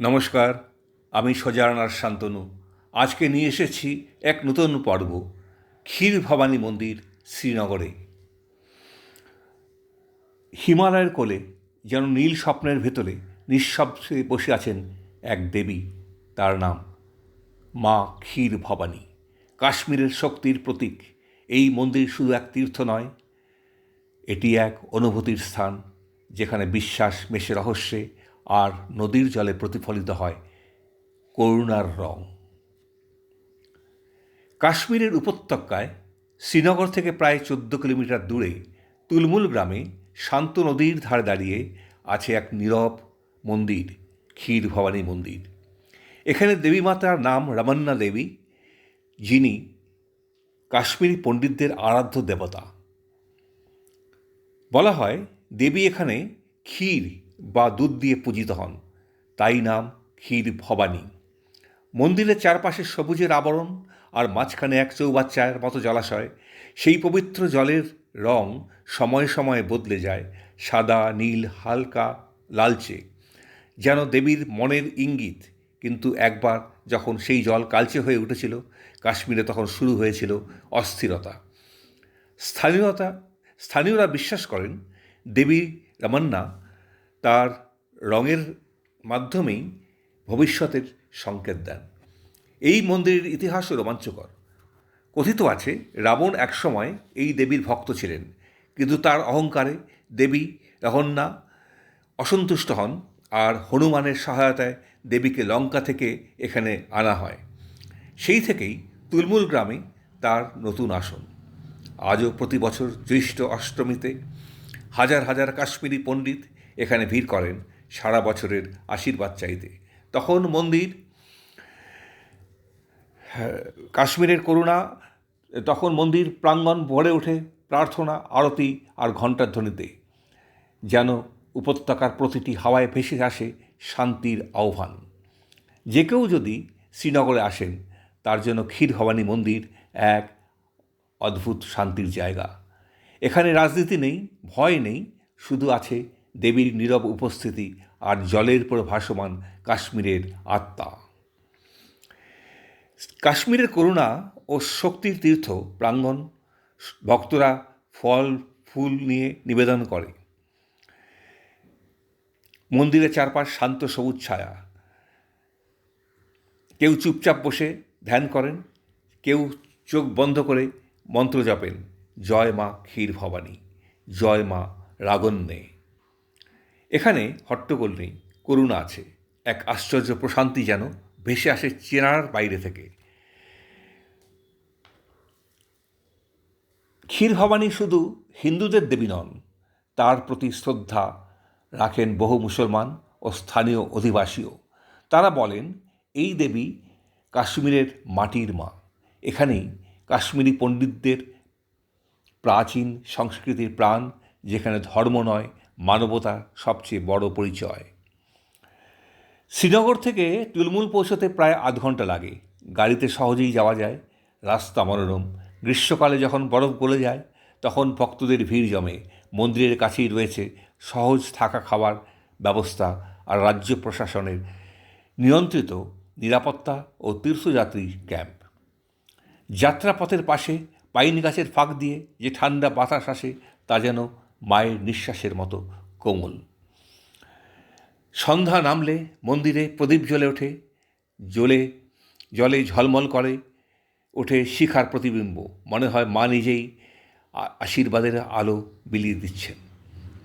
নমস্কার, আমি সজারানার শান্তনু। আজকে নিয়ে এসেছি এক নতুন পর্ব, ক্ষীর ভবানী মন্দির শ্রীনগরে। হিমালয়ের কোলে যেন নীল স্বপ্নের ভেতরে নিঃশব্দে বসে আছেন এক দেবী, তার নাম মা ক্ষীর ভবানী। কাশ্মীরের শক্তির প্রতীক, এই মন্দির শুধু এক তীর্থ নয়, এটি এক অনুভূতির স্থান, যেখানে বিশ্বাস মেশে রহস্যে আর নদীর জলে প্রতিফলিত হয় করুণার রং। কাশ্মীরের উপত্যকায় শ্রীনগর থেকে প্রায় চোদ্দ কিলোমিটার দূরে তুলমুল গ্রামে শান্ত নদীর ধারে দাঁড়িয়ে আছে এক নীরব মন্দির, ক্ষীর ভবানী মন্দির। এখানে দেবী মাতার নাম রামান্না দেবী, যিনি কাশ্মীরি পণ্ডিতদের আরাধ্য দেবতা। বলা হয়, দেবী এখানে ক্ষীর বা দুধ দিয়ে পূজিত হন। তাই নাম ক্ষীর ভবানী। মন্দিরের চারপাশে সবুজের আবরণ আর মাঝখানে এক চৌবাচ্চার মতো জলাশয়, সেই পবিত্র জলের রং সময়ে সময়ে বদলে যায়, সাদা, নীল, হালকা, লালচে। যেন দেবীর মনের ইঙ্গিত, কিন্তু একবার যখন সেই জল কালচে হয়ে উঠেছিল, কাশ্মীরে তখন শুরু হয়েছিল অস্থিরতা। স্থানীয়তা, স্থানীয়রা বিশ্বাস করেন, দেবী রামান্না তার রঙের মাধ্যমেই ভবিষ্যতের সংকেত দেন। এই মন্দিরের ইতিহাসও রোমাঞ্চকর। কথিত আছে, রাবণ একসময় এই দেবীর ভক্ত ছিলেন, কিন্তু তার অহংকারে দেবী রহন্যা অসন্তুষ্ট হন আর হনুমানের সহায়তায় দেবীকে লঙ্কা থেকে এখানে আনা হয়। সেই থেকেই তুলমুল গ্রামে তার নতুন আসন। আজও প্রতি বছর জ্যৈষ্ঠ অষ্টমীতে হাজার হাজার কাশ্মীরি পণ্ডিত এখানে ভিড় করেন সারা বছরের আশীর্বাদ চাইতে। তখন মন্দির, কাশ্মীরের করুণা, তখন মন্দির প্রাঙ্গণ ভরে ওঠে, প্রার্থনা, আরতি আর ঘণ্টার ধ্বনিতে, যেন উপত্যকার প্রতিটি হাওয়ায় ভেসে আসে শান্তির আহ্বান। যে কেউ যদি শ্রীনগরে আসেন, তার জন্য ক্ষীর ভবানী মন্দির এক অদ্ভুত শান্তির জায়গা। এখানে রাজনীতি নেই, ভয় নেই, শুধু আছে দেবীর নীরব উপস্থিতি আর জলের পর ভাসমান কাশ্মীরের আত্মা। কাশ্মীরের করুণা ও শক্তির তীর্থ প্রাঙ্গণ ভক্তরা ফল, ফুল নিয়ে নিবেদন করে। মন্দিরের চারপাশ শান্ত সবুজ ছায়া। কেউ চুপচাপ বসে ধ্যান করেন, কেউ চোখ বন্ধ করে মন্ত্র জপেন, জয় মা ক্ষীর ভবানী জয় মা রাগন্যে এখানে হট্টগোল নেই, করুণা আছে। এক আশ্চর্য প্রশান্তি যেন ভেসে আসে চেনার বাইরে থেকে। ক্ষীর ভবানী শুধু হিন্দুদের দেবী নন, তার প্রতি শ্রদ্ধা রাখেন বহু মুসলমান ও স্থানীয় অধিবাসীও। তারা বলেন, এই দেবী কাশ্মীরের মাটির মা। এখানেই কাশ্মীরি পণ্ডিতদের প্রাচীন সংস্কৃতির প্রাণ, যেখানে ধর্ম নয় মানবতা সবচেয়ে বড় পরিচয়। শ্রীনগর থেকে তুলমুল পৌঁছতে প্রায় আধ ঘণ্টা লাগে। গাড়িতে সহজেই যাওয়া যায়। রাস্তা মনোরম। গ্রীষ্মকালে যখন বরফ গলে যায়, তখন ভক্তদের ভিড় জমে। মন্দিরের কাছেই রয়েছে সহজ থাকা খাওয়ার ব্যবস্থা আর রাজ্য প্রশাসনের নিয়ন্ত্রিত নিরাপত্তা ও তীর্থযাত্রী ক্যাম্প। যাত্রাপথের পাশে পাইন গাছের ফাঁক দিয়ে যে ঠান্ডা বাতাস আসে তা যেন মায়ের নিঃশ্বাসের মতো কোমল। সন্ধ্যা নামলে মন্দিরে প্রদীপ জ্বলে ওঠে, জ্বলে, জলে ঝলমল করে, ওঠে শিখার প্রতিবিম্ব। মনে হয় মা নিজেই আশীর্বাদের আলো বিলিয়ে দিচ্ছেন।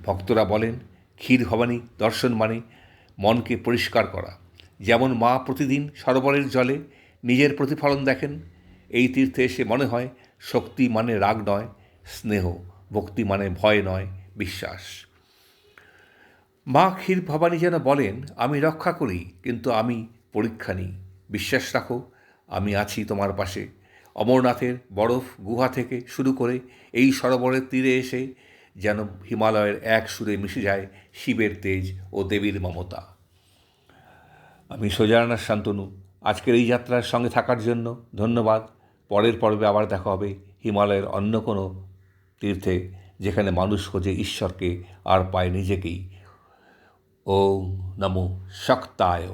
ভক্তরা বলেন, ক্ষীর ভবানী, দর্শন মানে মনকে পরিষ্কার করা। যেমন মা প্রতিদিন সরোবরের জলে নিজের প্রতিফলন দেখেন, এই তীর্থে এসে মনে হয় শক্তি মানে রাগ নয়, স্নেহ। ভক্তি মানে ভয় নয়, বিশ্বাস। মা ক্ষীর ভবানী যেন বলেন, আমি রক্ষা করি, কিন্তু আমি পরীক্ষা নিই। বিশ্বাস রাখো, আমি আছি তোমার পাশে। অমরনাথের বরফ গুহা থেকে শুরু করে এই সরোবরের তীরে এসে যেন হিমালয়ের এক সুরে মিশে যায় শিবের তেজ ও দেবীর মমতা। আমি সোজারানার শান্তনু। আজকের এই যাত্রার সঙ্গে থাকার জন্য ধন্যবাদ। পরের পর্বে আবার দেখা হবে হিমালয়ের অন্য কোনো তীর্থে যেখানে মানুষ খোঁজে ঈশ্বরকে আর পায় নিজেকেই। ও নমো শক্তায়।